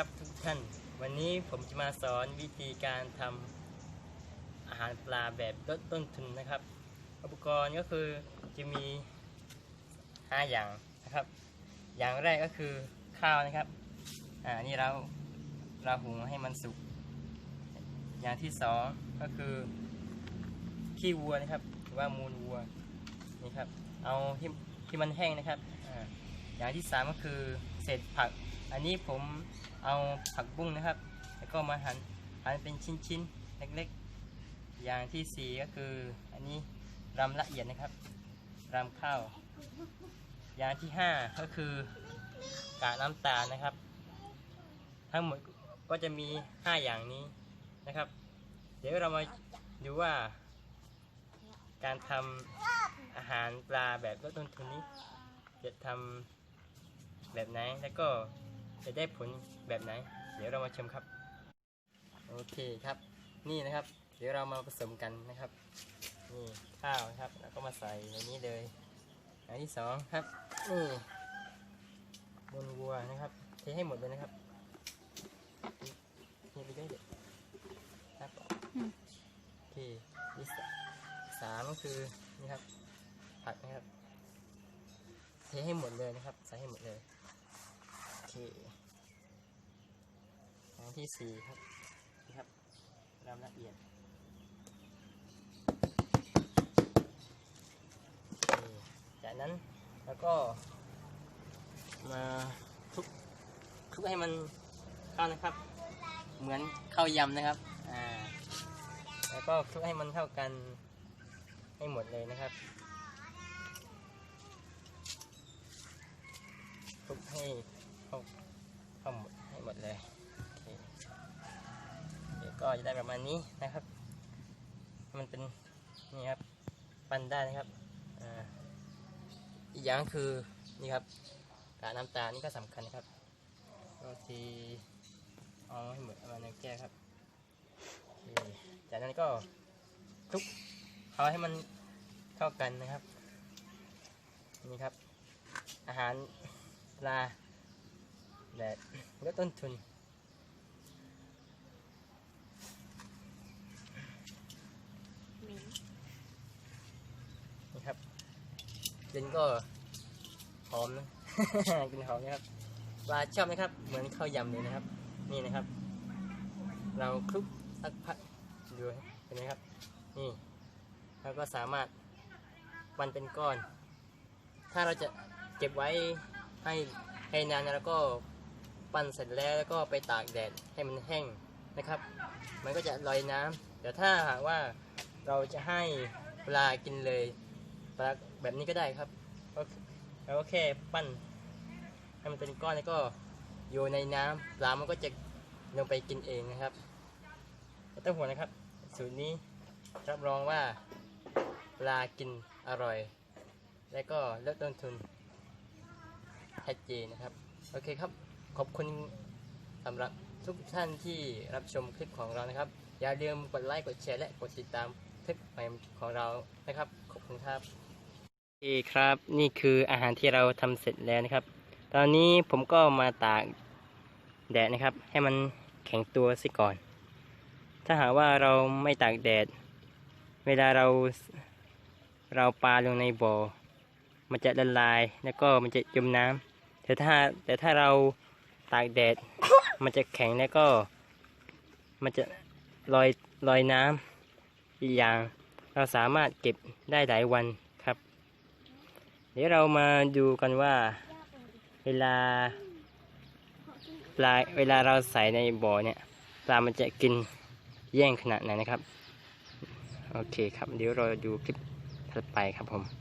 ครับทุกท่าน วันนี้ผมจะมาสอนวิธีการทำอาหารปลาแบบลดต้นทุนนะครับ อุปกรณ์ก็คือจะมี 5 อย่างนะครับ อย่างแรกก็คือข้าวนะครับ อ่า นี่เราเราหุงให้มันสุก อย่างที่สองก็คือขี้วัวนะครับ หรือว่ามูลวัว นี่ครับ เอาที่ที่มันแห้งนะครับ อ่า อย่างที่สามก็คือเศษผัก อันนี้ผมเอาผักบุ้งนะครับ แล้วก็มาหั่นหั่นเป็นชิ้นๆ เล็กๆ อย่างที่สี่ก็คือ อันนี้รำละเอียดนะครับรำข้าว อย่างที่ห้าก็คือกากน้ำตาลนะครับ ทั้งหมดก็จะมีห้าอย่างนี้นะครับ เดี๋ยวเรามาดูว่า การทำอาหารปลาแบบลดต้นทุนนี้ จะทำแบบไหนแล้วก็ จะได้ผลแบบไหน เดี๋ยวเรามาชมครับ โอเคครับ นี่นะครับ เดี๋ยวเรามาผสมกันนะครับ นี่ข้าวนะครับ แล้วก็มาใส่ในนี้เลย อันที่สองครับ นี่บนวัวนะครับ เทให้หมดเลยนะครับนี่ไปด้วยเด็กครับอืมโอเคนี่สสามก็คือนี่ครับ ผักนะครับ เทให้หมดเลยนะครับ ใส่ให้หมดเลย โอเคอันที่สี่ครับนี่ครับรำละเอียดจากนั้นแล้วก็มาคลุกคลุกให้มันเข้านะครับ เหมือนข้าวยำนะครับอ่าแล้วก็คลุกให้มันเข้ากันให้หมดเลยนะครับคลุกให้เข้าเข้าหมดให้หมดเลยโอเคเดี๋ยว ก็จะได้ประมาณนี้นะครับ มันเป็นนี่ครับปั้นได้นะครับอีกอย่างคือนี่ครับกาน้ำตาลนี่ก็สำคัญนะครับก็ทีเอาให้หมดเอามาในแก้ครับจากนั้นก็คลุกเอาให้มันเข้ากันนะครับนี่ครับ อาหารปลาแบบลดต้นทุน เหม็น นี่ครับ กลินก็หอมนะ กินหอมนะครับปลาชอบไหมครับ เหมือนข้าวยำเลยนะครับ นี่นะครับ เราคลุกสักพักดูเห็นไหมครับ นี่เราก็สามารถปั้นเป็นก้อน ถ้าเราจะเก็บไว้ให้ให้นานแล้วก็ปั้นเสร็จแล้วแล้วก็ไปตากแดดให้มันแห้งนะครับ มันก็จะลอยน้ำแต่ถ้าหากว่าเราจะให้ปลากินเลย ปลาแบบนี้ก็ได้ครับก็เราก็แค่ปั้นให้มันเป็นก้อนแล้วก็โยนในน้ำปลามันก็จะลงไปกินเองนะครับไม่ต้องห่วงนะครับ สูตรนี้รับรองว่าปลากินอร่อย และก็ลดต้นทุนชัดเจนนะครับ โอเคครับ ขอบคุณสำหรับทุกท่านที่รับชมคลิปของเรานะครับ อย่าลืมกดไลค์ กดแชร์ และกดติดตามคลิปใหม่ของเรานะครับ ขอบคุณครับ โอเคครับนี่คืออาหารที่เราทำเสร็จแล้วนะครับ ตอนนี้ผมก็มาตากแดดนะครับ ให้มันแข็งตัวสิก่อน ถ้าหากว่าเราไม่ตากแดด เวลาเราเราปลาลงในบ่อ มันจะละลายแล้วก็มันจะจมน้ำแต่ถ้าแต่ถ้าเราตากแดด มันจะแข็งแล้วก็ มันจะลอยลอยน้ำอีกอย่าง เราสามารถเก็บได้หลายวัน เดี๋ยวเรามาดูกันว่าเวลาปลาเวลาเราใส่ในบ่อเนี่ยปลามันจะกินแย่งขนาดไหนนะครับ โอเคครับ เดี๋ยวเราดูคลิปถัดไปครับผม